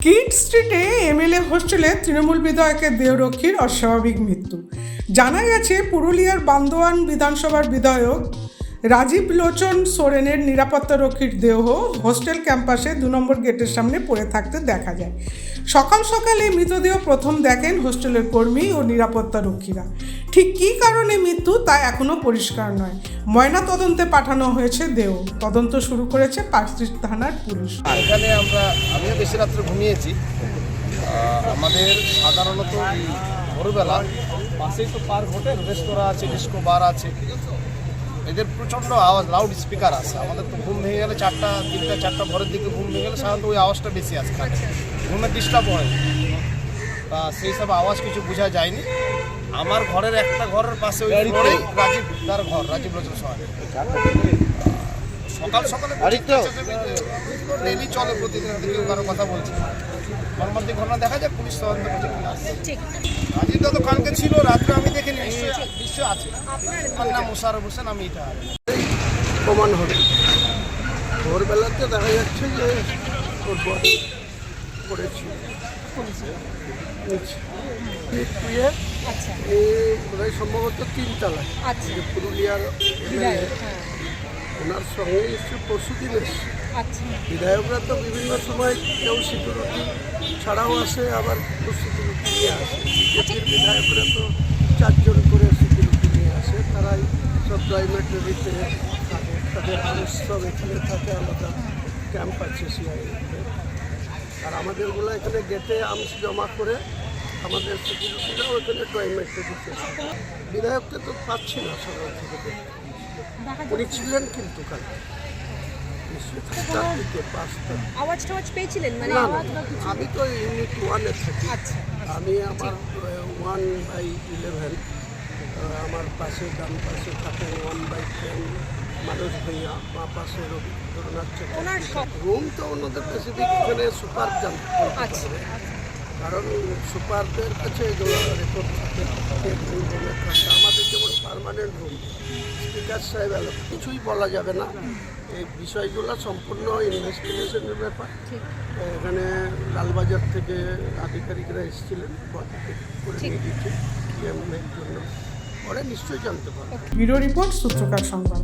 Kit স্ট্রিটে MLA হোস্টেলে তৃণমূল বিধায়কের দেহরক্ষীর অস্বাভাবিক মৃত্যু। জানা গেছে, পুরুলিয়ার বান্দোয়ান বিধানসভার বিধায়ক রাজীব লোচন সোরেনের নিরাপত্তারক্ষীর দেহ হোস্টেল ক্যাম্পাসে দু নম্বর গেটের সামনে পড়ে থাকতে দেখা যায়। সকাল সকালে মৃতদেহ প্রথম দেখেন হোস্টেলের কর্মী ও নিরাপত্তারক্ষীরা। ঠিক কী কারণে মৃত্যু তা এখনও পরিষ্কার নয়। ময়না তদন্তে পাঠানো হয়েছে দেহ তদন্ত শুরু করেছে পার্কস্ট্রিট থানার পুলিশ। এখানে আমরা, আমিও বেশি রাত্রে ঘুমিয়েছি। আমাদের সাধারণত ভোরবেলা পাশেই তো পার্ক হোটেল, রেস্তোরাঁ আছে, ডিস্কো বার আছে। এদের প্রচণ্ড আওয়াজ লাউড স্পিকার আছে। আমাদের তো ঘুম ভেঙে গেলে চারটা, তিনটা, চারটা ভোরের দিকে ঘুম ভেঙে গেলে সাধারণত ওই আওয়াজটা বেশি আসে ঘুমের ডিস্টার্ব হয়। তা সেই সব আওয়াজ কিছু বোঝা যায়নি। আমার ঘরের একটা ঘরের পাশে ওই ফ্লোরেই রাজীব তার ঘর রাজীব লোচন সহায় সকাল সকালে ডেলি চলে প্রতিদিন কেউ কারও কথা বলছে। মর্মান্তিক ঘটনা দেখা যায় পুলিশ তদন্ত করছে। রাজীব দা তো কালকে ছিল রাত্রে আমি দেখিনি নিশ্চয়ই নিশ্চয় আছে। আমার নাম মোশারফ হোসেন আমি এটা প্রমাণ হবে। ভোরবেলাতে দেখা যাচ্ছে যে ওর বডি পড়েছে নিচে। আচ্ছা এ সম্ভবত পুরুলিয়ার ওনার সঙ্গে এসে পরশু দিন এসছে বিধায়করা তো বিভিন্ন সময় কেউ সিকিউরিটি ছাড়াও আসে আবার সিকিউরিটি নিয়ে আসে বিধায়করা তো চারজন করে সিকিউরিটি নিয়ে আসে তারাই সব ড্রাইমেটারিতে থাকে তাদের সব এখানে থাকে আলাদা ক্যাম্প আছে সিআই আর আমাদেরগুলো এখানে গেটে আর্মস জমা করে আমাদের সিকিউরিটিরাও এখানে ড্রাইমেটারিতে বিধায়ককে তো পাচ্ছি না সকাল থেকে। উনি ছিলেন কিন্তু কাল। আওয়াজ টাওয়াজ পেয়েছিলেন? মানে আমি তো ইউনিট ওয়ানে থাকি। আচ্ছা আমি আমার ওয়ান বাই ইলেভেন আমার পাশে ডান পাশে থাকেন ওয়ান বাই টেন মানুষ ভূঁইয়া মা পাশে রবীন্দ্রনাথ রুম তো ওনাদের স্পেসিফিক এখানে সুপার জানতে আচ্ছা। কারণ সুপারদের কাছে এগুলো রেকর্ড থাকে আমাদের যেমন পার্মানেন্ট রুম স্পিকার সাহেব এলো কিছুই বলা যাবে না। এই বিষয়গুলো সম্পূর্ণ ইনভেস্টিগেশনের ব্যাপার। এখানে লালবাজার থেকে আধিকারিকরা এসেছিলেন জন্য পরে নিশ্চয়ই জানতে পারব। ব্যুরো রিপোর্ট সূত্রকার সংবাদ।